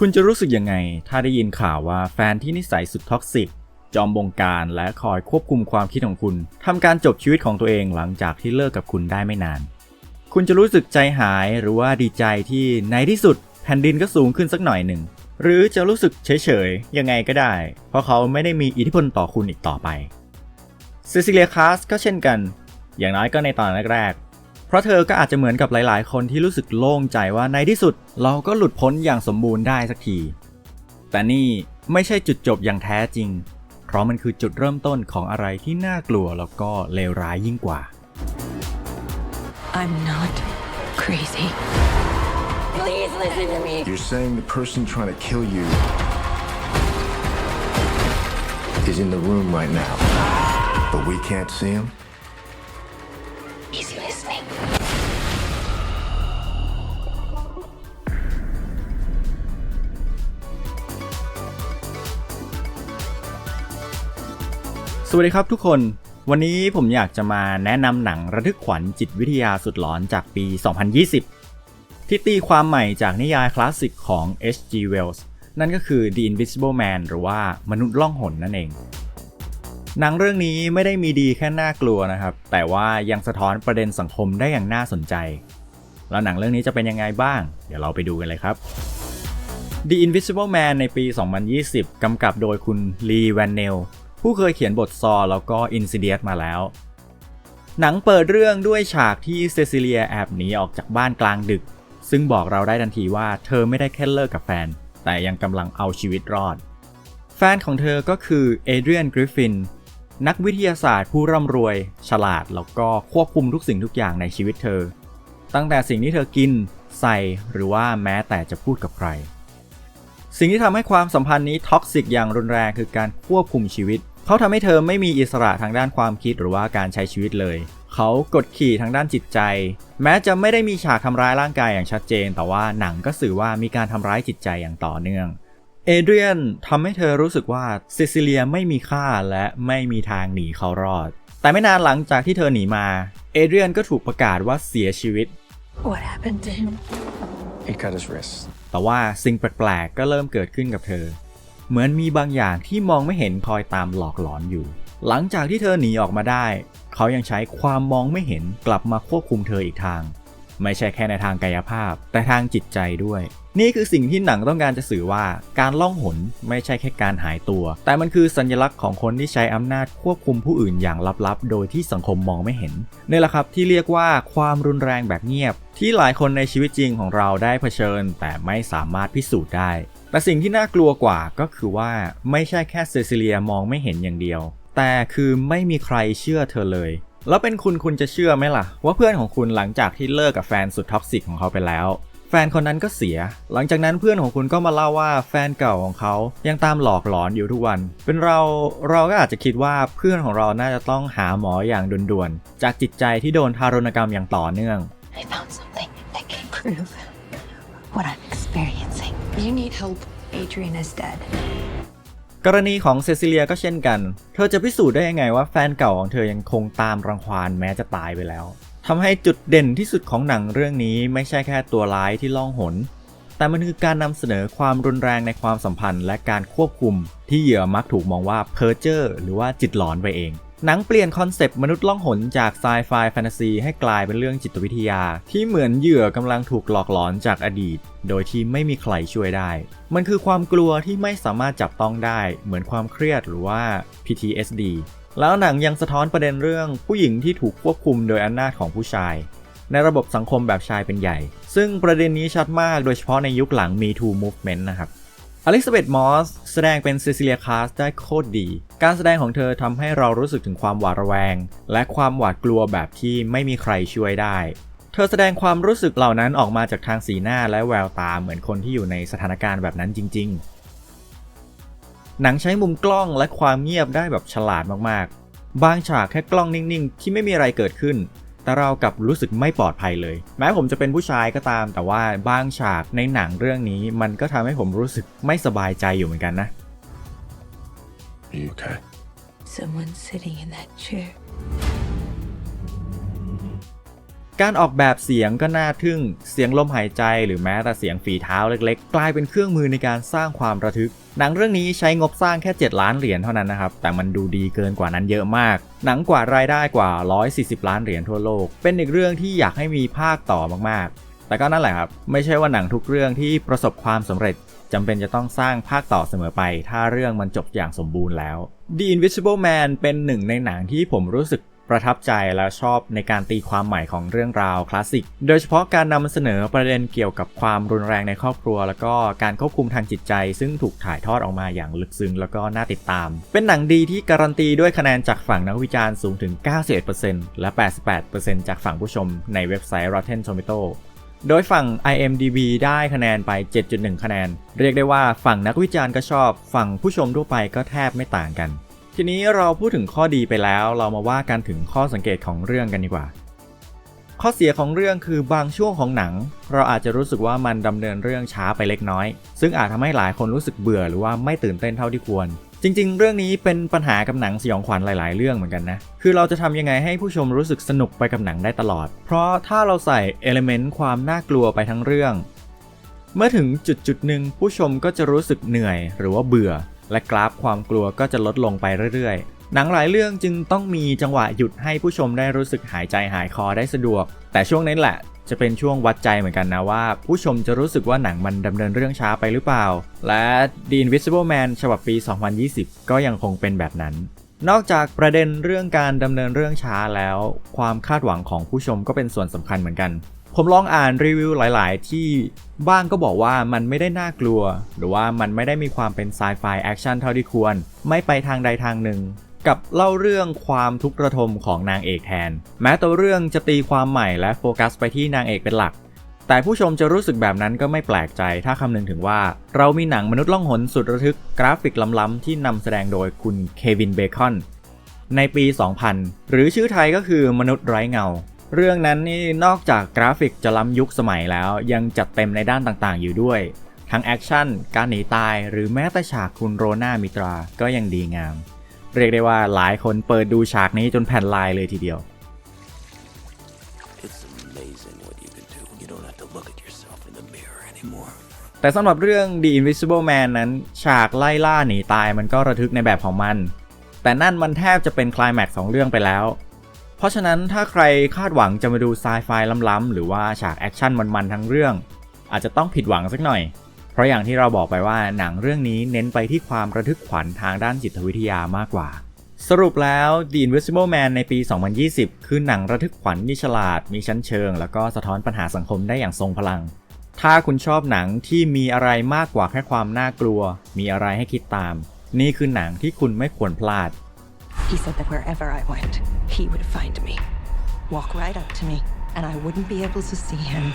คุณจะรู้สึกยังไง ถ้าได้ยินข่าวว่าแฟนที่นิสัยสุดท็อกซิกจอมบงการและคอยควบคุมความคิดของคุณทำการจบชีวิตของตัวเองหลังจากที่เลิกกับคุณได้ไม่นาน คุณจะรู้สึกใจหายหรือว่าดีใจที่ในที่สุดแผ่นดินก็สูงขึ้นสักหน่อยหนึ่ง หรือจะรู้สึกเฉยๆ ยังไงก็ได้ เพราะเขาไม่ได้มีอิทธิพลต่อคุณอีกต่อไปเซซิเลียคาสก็เช่นกัน อย่างน้อยก็ในตอนแรกๆ เพราะเธอก็อาจจะเหมือนกับหลาย ๆ คนที่รู้สึกโล่งใจว่าในที่สุดเราก็หลุดพ้นอย่างสมบูรณ์ได้สักที แต่นี่ไม่ใช่จุดจบอย่างแท้จริง เพราะมันคือจุดเริ่มต้นของอะไรที่น่ากลัวแล้วก็เลวร้ายยิ่งกว่า I'm not crazy. Please listen to me. You're saying the person trying to kill you is in the room right now, but we can't see him? He's วัสดีครับทุกคน วันนี้ผมอยากจะมาแนะนำหนังระทึกขวัญจิตวิทยาสุดหลอนจากปี 2020 ที่ตีความใหม่จากนิยายคลาสสิกของ H.G. Wells นั่นก็คือ The Invisible Man หรือว่ามนุษย์ล่องหนนั่นเอง หนังเรื่องนี้ไม่ได้มีดีแค่น่ากลัวนะครับ แต่ว่ายังสะท้อนประเด็นสังคมได้อย่างน่าสนใจ แล้วหนังเรื่องนี้จะเป็นยังไงบ้าง เดี๋ยวเราไปดูกันเลยครับ The Invisible Man ในปี 2020 กำกับโดยคุณลีแวนเนล ผู้เคยเขียนบทซอแล้วก็ Insidious มาแล้ว หนังเปิดเรื่องด้วยฉากที่เซซิเลียแอบหนีออกจากบ้านกลางดึก ซึ่งบอกเราได้ทันทีว่าเธอไม่ได้แค่เลิกกับแฟน แต่ยังกำลังเอาชีวิตรอด แฟนของเธอก็คือเอเดรียนกริฟฟินนักวิทยาศาสตร์ผู้ร่ำรวย ฉลาดแล้วก็ควบคุมทุกสิ่งทุกอย่างในชีวิตเธอ ตั้งแต่สิ่งที่เธอกิน ใส่หรือว่าแม้แต่จะพูดกับใคร สิ่งที่ทำให้ความสัมพันธ์นี้ท็อกซิกอย่างรุนแรงคือการควบคุมชีวิต เขาทำให้เธอไม่มีอิสระทางด้านความคิดหรือว่าการใช้ชีวิตเลย เขากดขี่ทางด้านจิตใจ แม้จะไม่ได้มีฉากทำร้ายร่างกายอย่างชัดเจน แต่ว่าหนังก็สื่อว่ามีการทำร้ายจิตใจอย่างต่อเนื่องเอเดรียนทำให้เธอรู้สึกว่าซิซิเลียไม่มีค่าและไม่มีทางหนีเขารอด แต่ไม่นานหลังจากที่เธอหนีมา เอเดรียนก็ถูกประกาศว่าเสียชีวิต What happened to him? He cut his wrist. แต่ว่าสิ่งแปลกๆก็เริ่มเกิดขึ้นกับเธอ เหมือนมีบางอย่างที่มองไม่เห็นคอยตามหลอกหลอนอยู่ หลังจากที่เธอหนีออกมาได้ เขายังใช้ความมองไม่เห็นกลับมาควบคุมเธออีกทาง ไม่ใช่แค่ในทางกายภาพ แต่ทางจิตใจด้วย นี่คือสิ่งที่หนังต้องการจะสื่อว่า การล่องหนไม่ใช่แค่การหายตัว แต่มันคือสัญลักษณ์ของคนที่ใช้อำนาจควบคุมผู้อื่นอย่างลับๆ โดยที่สังคมมองไม่เห็นนี่แหละครับที่เรียกว่าความรุนแรงแบบเงียบ ที่หลายคนในชีวิตจริงของเราได้เผชิญ แต่ไม่สามารถพิสูจน์ได้ แต่สิ่งที่น่ากลัวกว่าก็คือว่าไม่ใช่แค่เซซิเลียมองไม่เห็นอย่างเดียว แต่คือไม่มีใครเชื่อเธอเลย แล้วเป็นคุณคุณจะเชื่อไหมล่ะ ว่าเพื่อนของคุณหลังจากที่เลิกกับแฟนสุดท็อกซิกของเขาไปแล้ว แฟนคนนั้นก็เสีย หลังจากนั้นเพื่อนของคุณก็มาเล่าว่าแฟนเก่าของเขายังตามหลอกหลอนอยู่ทุกวัน เป็นเราเราก็อาจจะคิดว่าเพื่อนของเราน่าจะต้องหาหมออย่างด่วนๆจากจิตใจที่โดนทารุณกรรมอย่างต่อเนื่อง I found something that can prove what I'm experiencing. You need help. Adrian is dead. กรณีของเซซิเลียก็เช่นกัน เธอจะพิสูจน์ได้ยังไงว่าแฟนเก่าของเธอยังคงตามรังควานแม้จะตายไปแล้ว ทำให้จุดเด่นที่สุดของหนังเรื่องนี้ไม่ใช่แค่ตัวร้ายที่ล่องหน แต่มันคือการนำเสนอความรุนแรงในความสัมพันธ์ และการควบคุมที่เหยื่อมักถูกมองว่าเพ้อเจ้อหรือว่าจิตหลอนไปเอง หนังเปลี่ยนคอนเซปต์มนุษย์ล่องหนจากไซไฟแฟนตาซีให้กลายเป็นเรื่องจิตวิทยา ที่เหมือนเหยื่อกำลังถูกหลอกหลอนจากอดีต โดยที่ไม่มีใครช่วยได้ มันคือความกลัวที่ไม่สามารถจับต้องได้ เหมือนความเครียดหรือว่า PTSD แล้วหนังยังสะท้อนประเด็นเรื่องผู้หญิงที่ถูกควบคุมโดยอำนาจของผู้ชาย ในระบบสังคมแบบชายเป็นใหญ่ ซึ่งประเด็นนี้ชัดมากโดยเฉพาะในยุคหลัง Me Too Movement นะครับอลิซาเบธมอสแสดงเป็นเซซิเลียคาสได้โคตรดี การแสดงของเธอทำให้เรารู้สึกถึงความหวาดระแวง และความหวาดกลัวแบบที่ไม่มีใครช่วยได้ เธอแสดงความรู้สึกเหล่านั้นออกมาจากทางสีหน้าและแววตาเหมือนคนที่อยู่ในสถานการณ์แบบนั้นจริง ๆ หนังใช้มุมกล้องและความเงียบได้แบบฉลาดมากๆ บางฉากแค่กล้องนิ่งๆ ที่ไม่มีอะไรเกิดขึ้น แต่เรากลับรู้สึกไม่ปลอดภัยเลย แม้ผมจะเป็นผู้ชายก็ตาม แต่ว่าบางฉากในหนังเรื่องนี้มันก็ทำให้ผมรู้สึกไม่สบายใจอยู่เหมือนกันนะ Are you okay? Someone sitting in that chair. การออกแบบเสียงก็น่าทึ่ง เสียงลมหายใจหรือแม้แต่เสียงฝีเท้าเล็กๆ กลายเป็นเครื่องมือในการสร้างความระทึก หนังเรื่องนี้ใช้งบสร้างแค่ 7 ล้านเหรียญเท่านั้นนะครับ แต่มันดูดีเกินกว่านั้นเยอะมาก หนังกว่ารายได้กว่า 140 ล้านเหรียญทั่วโลก เป็นอีกเรื่องที่อยากให้มีภาคต่อมากๆ แต่ก็นั่นแหละครับ ไม่ใช่ว่าหนังทุกเรื่องที่ประสบความสำเร็จจำเป็นจะต้องสร้างภาคต่อเสมอไป ถ้าเรื่องมันจบอย่างสมบูรณ์แล้ว The Invisible Man เป็นหนึ่งในหนังที่ผมรู้สึกประทับใจและชอบในการตีความใหม่ของเรื่องราวคลาสสิก โดยเฉพาะการนำเสนอประเด็นเกี่ยวกับความรุนแรงในครอบครัว แล้วก็การควบคุมทางจิตใจ ซึ่งถูกถ่ายทอดออกมาอย่างลึกซึ้งแล้วก็น่าติดตาม เป็นหนังดีที่การันตีด้วยคะแนนจากฝั่งนักวิจารณ์สูงถึง 91%และ 88%จากฝั่งผู้ชมในเว็บไซต์ Rotten Tomato โดยฝั่ง IMDb ได้คะแนนไป 7.1 คะแนน เรียกได้ว่าฝั่งนักวิจารณ์ก็ชอบ ฝั่งผู้ชมทั่วไปก็แทบไม่ต่างกัน ทีนี้เราพูดถึงข้อดีไปแล้ว เรามาว่ากันถึงข้อสังเกตของเรื่องกันดีกว่า ข้อเสียของเรื่องคือบางช่วงของหนัง เราอาจจะรู้สึกว่ามันดำเนินเรื่องช้าไปเล็กน้อย ซึ่งอาจทำให้หลายคนรู้สึกเบื่อหรือว่าไม่ตื่นเต้นเท่าที่ควร จริง ๆ เรื่องนี้เป็นปัญหากับหนังสยองขวัญหลาย ๆ เรื่องเหมือนกันนะ คือเราจะทำยังไงให้ผู้ชมรู้สึกสนุกไปกับหนังได้ตลอด เพราะถ้าเราใส่เอลเมนต์ความน่ากลัวไปทั้งเรื่อง เมื่อถึงจุดจุดหนึ่งผู้ชมก็จะรู้สึกเหนื่อยหรือว่าเบื่อ และกราฟความกลัวก็จะลดลงไปเรื่อย ๆ หนังหลายเรื่องจึงต้องมีจังหวะหยุดให้ผู้ชมได้รู้สึกหายใจหายคอได้สะดวก แต่ช่วงนั้นแหละ จะเป็นช่วงวัดใจเหมือนกันนะว่า ผู้ชมจะรู้สึกว่าหนังมันดำเนินเรื่องช้าไปหรือเปล่า และ The Invisible Man ฉบับปี 2020 ก็ยังคงเป็นแบบนั้น นอกจากประเด็นเรื่องการดำเนินเรื่องช้าแล้ว ความคาดหวังของผู้ชมก็เป็นส่วนสำคัญเหมือนกัน ผมลองอ่านรีวิวหลาย ๆ ที่บ้างก็บอกว่ามันไม่ได้น่ากลัว หรือว่ามันไม่ได้มีความเป็นไซไฟแอคชั่นเท่าที่ควร ไม่ไปทางใดทางหนึ่ง กับเล่าเรื่องความทุกข์ระทมของนางเอกแทน แม้ตัวเรื่องจะตีความใหม่และโฟกัสไปที่นางเอกเป็นหลัก แต่ผู้ชมจะรู้สึกแบบนั้นก็ไม่แปลกใจถ้าคำนึงถึงว่า เรามีหนังมนุษย์ล่องหนสุดระทึกกราฟิกล้ำๆที่นำแสดงโดยคุณเควินเบคอนในปี 2000 หรือชื่อไทยก็คือมนุษย์ไร้เงา เรื่องนั้นนี่นอกจากกราฟิกจะล้ำยุคสมัยแล้ว ยังจัดเต็มในด้านต่างๆ อยู่ด้วย ทั้งแอคชั่น การหนีตาย หรือแม้แต่ฉากคุณโรนามิตราก็ยังดีงาม เรียกได้ว่าหลายคนเปิดดูฉากนี้จนแผ่นลายเลยทีเดียว It's amazing what you can do when you don't have to look at yourself in the mirror anymore. แต่สำหรับเรื่อง The Invisible Man นั้น ฉากไล่ล่าหนีตายมันก็ระทึกในแบบของมัน แต่นั่นมันแทบจะเป็นคลายแม็กซ์ของเรื่องไปแล้ว เพราะฉะนั้นถ้าใครคาดหวังจะมาดูไซไฟล้ำๆหรือว่าฉากแอคชั่นมันๆทั้งเรื่อง อาจจะต้องผิดหวังสักหน่อย เพราะอย่างที่เราบอกไปว่าหนังเรื่องนี้เน้นไปที่ความระทึกขวัญทางด้านจิตวิทยามากกว่า สรุปแล้ว The Invisible Man ในปี 2020 คือหนังระทึกขวัญที่ฉลาด มีชั้นเชิง แล้วก็สะท้อนปัญหาสังคมได้อย่างทรงพลัง ถ้าคุณชอบหนังที่มีอะไรมากกว่าแค่ความน่ากลัว มีอะไรให้คิดตาม นี่คือหนังที่คุณไม่ควรพลาด He said that wherever I went, he would find me, walk right up to me, and I wouldn't be able to see him.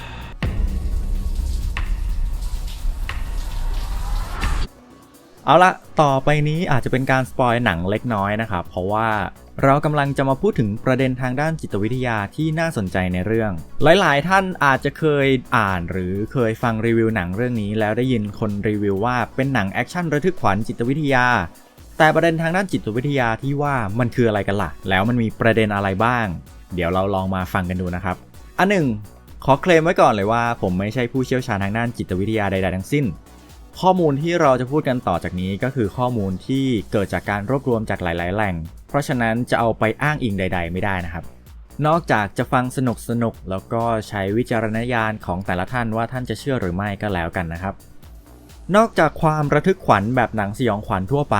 เอาละต่อไปนี้อาจจะเป็นการสปอยหนังเล็กน้อยนะครับ เพราะว่าเรากำลังจะมาพูดถึงประเด็นทางด้านจิตวิทยาที่น่าสนใจในเรื่อง หลาย ๆ ท่านอาจจะเคยอ่านหรือเคยฟังรีวิวหนังเรื่องนี้ แล้วได้ยินคนรีวิวว่าเป็นหนังแอคชั่นระทึกขวัญจิตวิทยา แต่ประเด็นทางด้านจิตวิทยาที่ว่ามันคืออะไรกันล่ะ แล้วมันมีประเด็นอะไรบ้าง เดี๋ยวเราลองมาฟังกันดูนะครับ อันหนึ่งขอเคลมไว้ก่อนเลยว่า ผมไม่ใช่ผู้เชี่ยวชาญทางด้านจิตวิทยาใด ๆ ทั้งสิ้น ข้อมูลที่เราจะพูดกันต่อจากนี้ก็คือข้อมูลที่เกิดจากการรวบรวมจากหลาย ๆ แหล่ง เพราะฉะนั้นจะเอาไปอ้างอิงใด ๆ ไม่ได้นะครับ นอกจากจะฟังสนุกสนุกๆแล้วก็ใช้วิจารณญาณของแต่ละท่านว่าท่านจะเชื่อหรือไม่ก็แล้วกันนะครับ นอกจากความระทึกขวัญแบบหนังสยองขวัญทั่วไป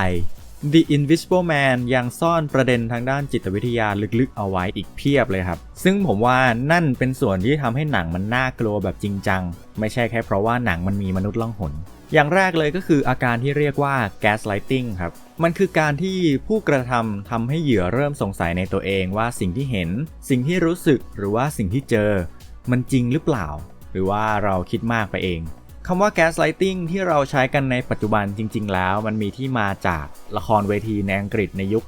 The Invisible Man ยังซ่อนประเด็นทางด้านจิตวิทยาลึกๆ เอาไว้อีกเพียบเลยครับ ซึ่งผมว่านั่นเป็นส่วนที่ทำให้หนังมันน่ากลัวแบบจริงจัง ไม่ใช่แค่เพราะว่าหนังมันมีมนุษย์ล่องหน อย่างแรกเลยก็คืออาการที่เรียกว่า gaslighting ครับ มันคือการที่ผู้กระทำทำให้เหยื่อเริ่มสงสัยในตัวเองว่าสิ่งที่เห็น สิ่งที่รู้สึกหรือว่าสิ่งที่เจอ มันจริงหรือเปล่า หรือว่าเราคิดมากไปเองคำว่า gaslighting ที่เราใช้กันในปัจจุบันจริง ๆ แล้ว มันมีที่มาจากละครเวทีในอังกฤษในยุค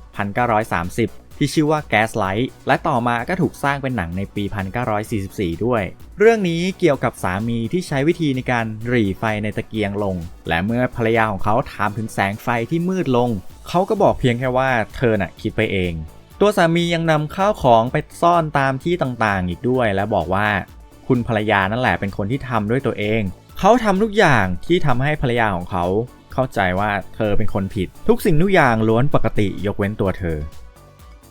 1930 ที่ชื่อว่า Gaslight และต่อมาก็ถูกสร้างเป็นหนังในปี 1944 ด้วย เรื่องนี้เกี่ยวกับสามีที่ใช้วิธีในการหรี่ไฟในตะเกียงลง และเมื่อภรรยาของเขาถามถึงแสงไฟที่มืดลง เขาก็บอกเพียงแค่ว่าเธอน่ะคิดไปเอง ตัวสามียังนำข้าวของไปซ่อนตามที่ต่างๆ อีกด้วย และบอกว่า คุณภรรยานั่นแหละเป็นคนที่ทำด้วยตัวเอง เขาทำทุกอย่างที่ทำให้ภรรยาของเขา เข้าใจว่าเธอเป็นคนผิด ทุกสิ่งทุกอย่างล้วนปกติยกเว้นตัวเธอ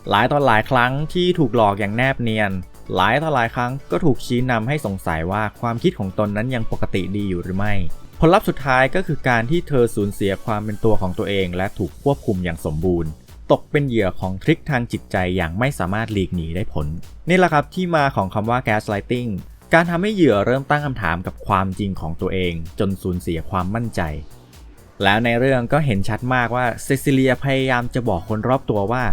หลายตอนหลายครั้งที่ถูกหลอกอย่างแนบเนียน หลายต่อหลายครั้งก็ถูกชี้นำให้สงสัยว่าความคิดของตนนั้นยังปกติดีอยู่หรือไม่ ผลลัพธ์สุดท้ายก็คือการที่เธอสูญเสียความเป็นตัวของตัวเอง และถูกควบคุมอย่างสมบูรณ์ ตกเป็นเหยื่อของทริคทางจิตใจอย่างไม่สามารถหลีกหนีได้ผล นี่แหละครับที่มาของคำว่า gaslighting การทำให้เหยื่อเริ่มตั้งคำถามกับความจริงของตัวเอง จนสูญเสียความมั่นใจ แล้วในเรื่องก็เห็นชัดมากว่าเซซิเลียพยายามจะบอกคนรอบตัวว่า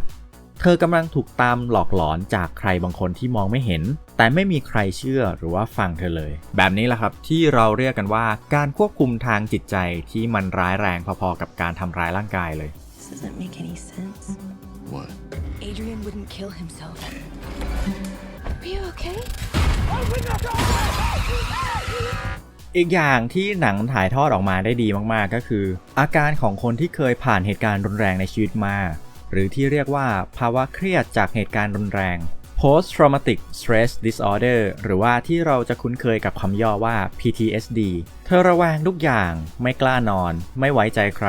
เธอกำลังถูกตามหลอกหลอนจากใครบางคนที่มองไม่เห็น แต่ไม่มีใครเชื่อหรือว่าฟังเธอเลย แบบนี้แหละครับที่เราเรียกกันว่าการควบคุมทางจิตใจที่มันร้ายแรงพอๆกับการทำร้ายร่างกายเลย This doesn't make any sense. What? Adrian wouldn't kill himself. Are you okay? อีกอย่างที่หนังถ่ายทอดออกมาได้ดีมากๆ ก็คือ อาการของคนที่เคยผ่านเหตุการณ์รุนแรงในชีวิตมา หรือที่เรียกว่าภาวะเครียดจากเหตุการณ์รุนแรง post traumatic stress disorder หรือว่าที่เราจะคุ้นเคยกับคำย่อว่า PTSD เธอระแวงทุกอย่าง ไม่กล้านอน ไม่ไว้ใจใคร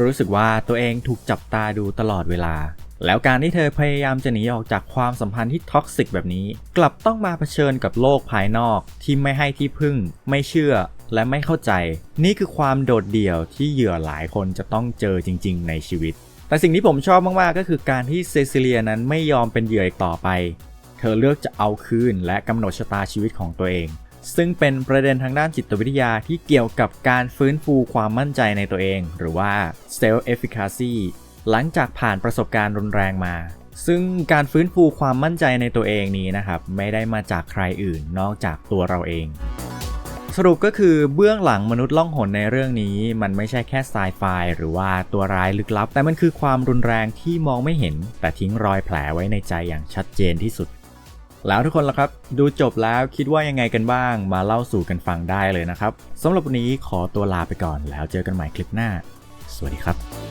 รู้สึกว่าตัวเองถูกจับตาดูตลอดเวลา แล้วการที่เธอพยายามจะหนีออกจากความสัมพันธ์ที่ท็อกซิกแบบนี้ กลับต้องมาเผชิญกับโลกภายนอกที่ไม่ให้ที่พึ่ง ไม่เชื่อ และไม่เข้าใจ นี่คือความโดดเดี่ยวที่เหยื่อหลายคนจะต้องเจอจริง ๆ ในชีวิต แต่สิ่งที่ผมชอบมากๆ ก็คือการที่เซซิเลียนั้นไม่ยอมเป็นเหยื่ออีกต่อไป เธอเลือกจะเอาคืนและกำหนดชะตาชีวิตของตัวเอง ซึ่งเป็นประเด็นทางด้านจิตวิทยาที่เกี่ยวกับการฟื้นฟูความมั่นใจในตัวเอง หรือว่า self efficacy หลังจากผ่านประสบการณ์รุนแรงมา ซึ่งการฟื้นฟูความมั่นใจในตัวเองนี้นะครับ ไม่ได้มาจากใครอื่นนอกจากตัวเราเอง สรุปก็คือเบื้องหลังมนุษย์ล่องหนในเรื่องนี้ มันไม่ใช่แค่ไซไฟหรือว่าตัวร้ายลึกลับ แต่มันคือความรุนแรงที่มองไม่เห็น แต่ทิ้งรอยแผลไว้ในใจอย่างชัดเจนที่สุด แล้วทุกคนล่ะครับ ดูจบแล้วคิดว่ายังไงกันบ้าง มาเล่าสู่กันฟังได้เลยนะครับสำหรับวันนี้ขอตัวลาไปก่อนแล้วเจอกันใหม่คลิปหน้า สวัสดีครับ